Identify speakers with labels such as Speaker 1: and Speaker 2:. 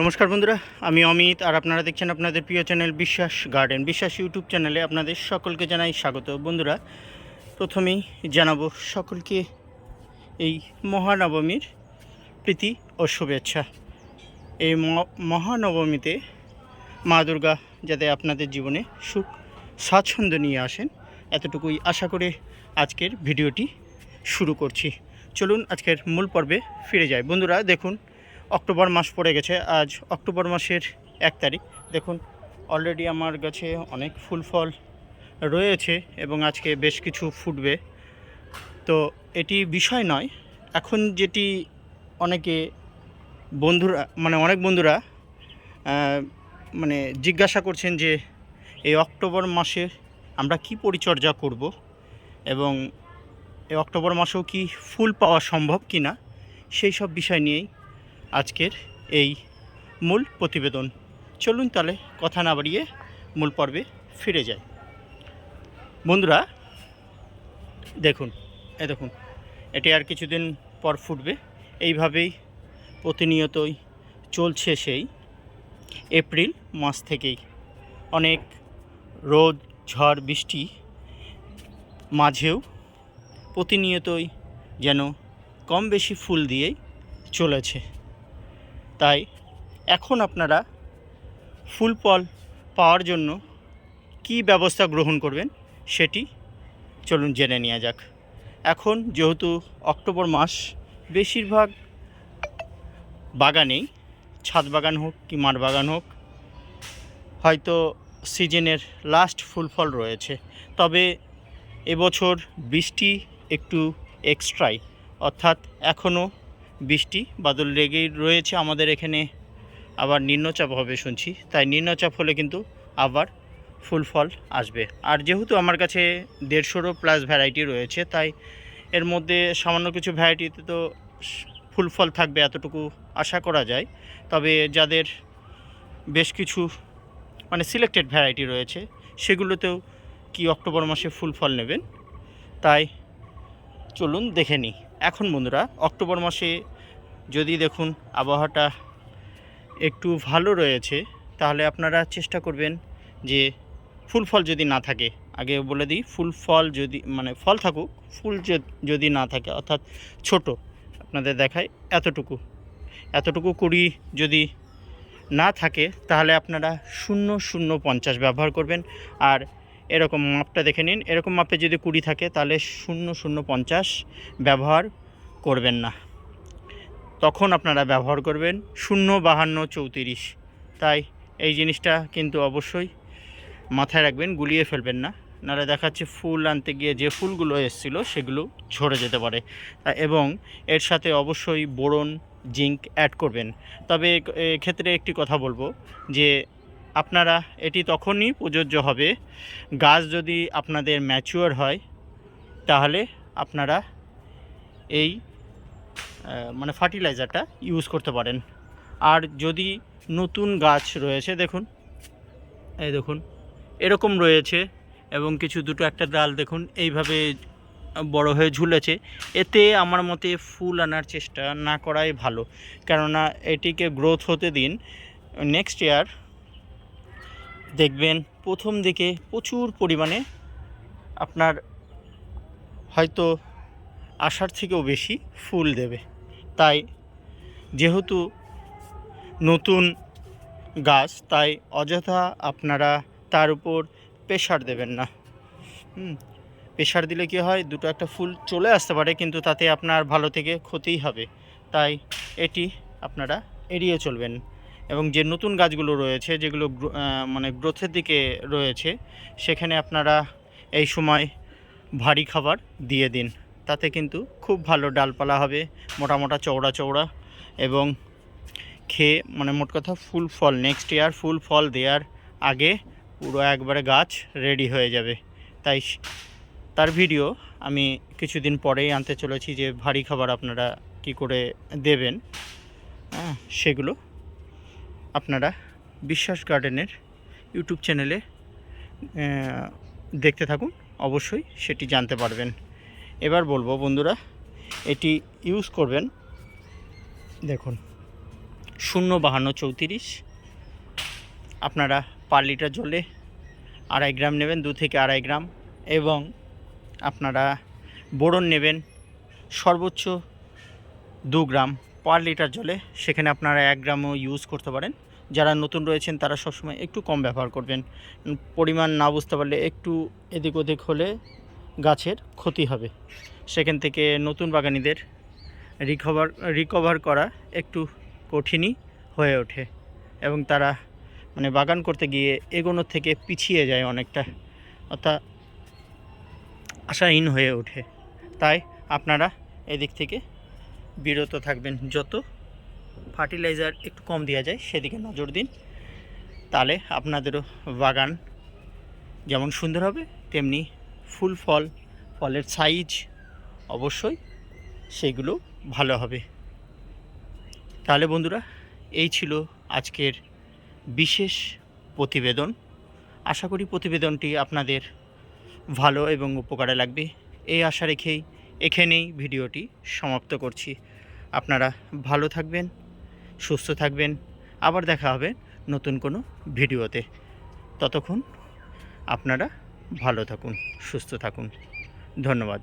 Speaker 1: নমস্কার বন্ধুরা, আমি অমিত আর আপনারা দেখছেন আপনাদের প্রিয় চ্যানেল বিশ্বাস গার্ডেন, বিশ্বাস ইউটিউব চ্যানেলে আপনাদের সকলকে জানাই স্বাগত। বন্ধুরা, প্রথমেই জানাব সকলকে এই মহানবমীর প্রীতি ও শুভেচ্ছা। এই মহানবমীতে মা দুর্গা যাতে আপনাদের জীবনে সুখ, স্বাচ্ছন্দ্য নিয়ে আসেন, এতটুকুই আশা করে আজকের ভিডিওটি শুরু করছি। চলুন আজকের মূল পর্বে ফিরে যাই। বন্ধুরা, দেখুন অক্টোবর মাস পড়ে গেছে। আজ অক্টোবর মাসের এক তারিখ। দেখুন অলরেডি আমার কাছে অনেক ফুল ফল রয়েছে এবং আজকে বেশ কিছু ফুটবে। তো এটি বিষয় নয়। এখন যেটি অনেকে বন্ধুরা মানে অনেক বন্ধুরা মানে জিজ্ঞাসা করছেন যে, এই অক্টোবর মাসে আমরা কি পরিচর্যা করব এবং এই অক্টোবর মাসেও কি ফুল পাওয়া সম্ভব কি না সেই সব বিষয় নিয়েই আজকের এই মূল প্রতিবেদন। চলুন তাহলে কথা না বাড়িয়ে মূল পর্বে ফিরে যাই। বন্ধুরা, দেখুন, এ দেখুন, এটি আর কিছুদিন পর ফুটবে। এইভাবেই প্রতিনিয়তই চলছে সেই এপ্রিল মাস থেকেই। অনেক রোদ, ঝড়, বৃষ্টি মাঝেও প্রতিনিয়তই যেন কম বেশি ফুল দিয়েই চলেছে। তাই এখন আপনারা ফুল ফল পাওয়ার জন্য কি ব্যবস্থা গ্রহণ করবেন সেটি চলুন জেনে নেওয়া যাক। এখন যেহেতু অক্টোবর মাস, বেশিরভাগ বাগানেই ছাদ বাগান হোক কি মাঠ বাগান হোক, হয়তো সিজনের লাস্ট ফুল ফল রয়েছে। তবে এবছর বৃষ্টি একটু এক্সট্রাই অর্থাৎ এখনও বৃষ্টি, বাদল লেগেই রয়েছে আমাদের এখানে। আবার নিম্নচাপ হবে শুনছি। তাই নিম্নচাপ হলে কিন্তু আবার ফুল ফল আসবে। আর যেহেতু আমার কাছে দেড়শোরও প্লাস ভ্যারাইটি রয়েছে, তাই এর মধ্যে সামান্য কিছু ভ্যারাইটিতে তো ফুল ফল থাকবে এতটুকু আশা করা যায়। তবে যাদের বেশ কিছু মানে সিলেক্টেড ভ্যারাইটি রয়েছে, সেগুলোতেও কি অক্টোবর মাসে ফুল ফল নেবেন? তাই চলুন দেখে নিই। এখন বন্ধুরা, অক্টোবর মাসে যদি দেখুন আবহাওয়াটা একটু ভালো রয়েছে, তাহলে আপনারা চেষ্টা করবেন যে ফুল ফল যদি না থাকে, আগে বলে দিই, ফুল ফল যদি মানে ফল থাকুক, ফুল যদি না থাকে, অর্থাৎ ছোট, আপনাদের দেখায় এতটুকু। এতটুকু কুড়ি যদি না থাকে, তাহলে আপনারা শূন্য শূন্য পঞ্চাশ ব্যবহার করবেন, আর এরকম মাপটা দেখে নিন। এরকম মাপে যদি কুড়ি থাকে, তাহলে শূন্য শূন্য পঞ্চাশ ব্যবহার করবেন না। তখন আপনারা ব্যবহার করবেন শূন্য বাহান্ন চৌত্রিশ। তাই এই জিনিসটা কিন্তু অবশ্যই মাথায় রাখবেন, গুলিয়ে ফেলবেন না। নাহলে দেখাচ্ছে ফুল আনতে গিয়ে যে ফুলগুলো এসেছিল, সেগুলো ঝরে যেতে পারে। এবং এর সাথে অবশ্যই বোরন, জিঙ্ক অ্যাড করবেন। তবে এক্ষেত্রে একটি কথা বলব যে আপনারা, এটি তখনই প্রযোজ্য হবে, গাছ যদি আপনাদের ম্যাচিওর হয়, তাহলে আপনারা এই মানে ফার্টিলাইজারটা ইউজ করতে পারেন। আর যদি নতুন গাছ রয়েছে, দেখুন, এই দেখুন, এরকম রয়েছে এবং কিছু দুটো একটা ডাল দেখুন, এইভাবে বড় হয়ে ঝুলেছে। এতে আমার মতে ফুল আনার চেষ্টা না করাই ভালো। কেননা, এটিকে গ্রোথ হতে দিন নেক্সট ইয়ার দেখবেন প্রথম দিকে প্রচুর পরিমাণে আপনার হয়তো আশার থেকেও বেশি ফুল দেবে। তাই যেহেতু নতুন গাছ, তাই অযথা আপনারা তার উপর প্রেশার দেবেন না। প্রেশার দিলে কি হয়, দুটো একটা ফুল চলে আসতে পারে, কিন্তু তাতে আপনার ভালো থেকে ক্ষতিই হবে। তাই এটি আপনারা এড়িয়ে চলবেন। এবং যে নতুন গাছগুলো রয়েছে, যেগুলো মানে গ্রোথের দিকে রয়েছে, সেখানে আপনারা এই সময় ভারী খাবার দিয়ে দিন। তাতে কিন্তু খুব ভালো ডালপালা হবে, মোটা মোটা চওড়া চওড়া এবং খেয়ে মানে মোট কথা ফুল ফল নেক্সট ইয়ার ফুল ফল দেওয়ার আগে পুরো একবারে গাছ রেডি হয়ে যাবে। তাই তার ভিডিও আমি কিছুদিন পরেই আনতে চলেছি যে ভারী খাবার আপনারা কি করে দেবেন হ্যাঁ সেগুলো আপনারা বিশ্বাস গার্ডেনের ইউটিউব চ্যানেলে দেখতে থাকুন। অবশ্যই সেটি জানতে পারবেন। এবার বলব বন্ধুরা, এটি ইউজ করবেন, দেখুন, শূন্য বাহান্ন চৌত্রিশ। আপনারা পার লিটার জলে আড়াই গ্রাম নেবেন, দু থেকে আড়াই গ্রাম, এবং আপনারা বোরন নেবেন সর্বোচ্চ দু গ্রাম। পার লিটার জলে সেখানে আপনারা এক গ্রামও ইউজ করতে পারেন। যারা নতুন রয়েছেন, তারা সবসময় একটু কম ব্যবহার করবেন। পরিমাণ না বুঝতে পারলে একটু এদিক ওদিক হলে গাছের ক্ষতি হবে। সেখান থেকে নতুন বাগানিদের রিকভার রিকভার করা একটু কঠিনই হয়ে ওঠে এবং তারা মানে বাগান করতে গিয়ে এগোনোর থেকে পিছিয়ে যায় অনেকটা। অর্থাৎ আশাহীন হয়ে ওঠে। তাই আপনারা এদিক থেকে বিরত থাকবেন যত ফার্টিলাইজার একটু কম দেওয়া যায়, সেদিকে নজর দিন। তাহলে আপনাদেরও বাগান যেমন সুন্দর হবে, তেমনি ফুল ফল, ফলের সাইজ অবশ্যই সেগুলো ভালো হবে। তাহলে বন্ধুরা, এই ছিল আজকের বিশেষ প্রতিবেদন। আশা করি প্রতিবেদনটি আপনাদের ভালো এবং উপকারে লাগবে। এই আশা রেখেই এখানেই ভিডিওটি সমাপ্ত করছি। আপনারা ভালো থাকবেন সুস্থ থাকবেন। আবার দেখা হবে নতুন কোনো ভিডিওতে। ততক্ষণ আপনারা ভালো থাকুন, সুস্থ থাকুন। ধন্যবাদ।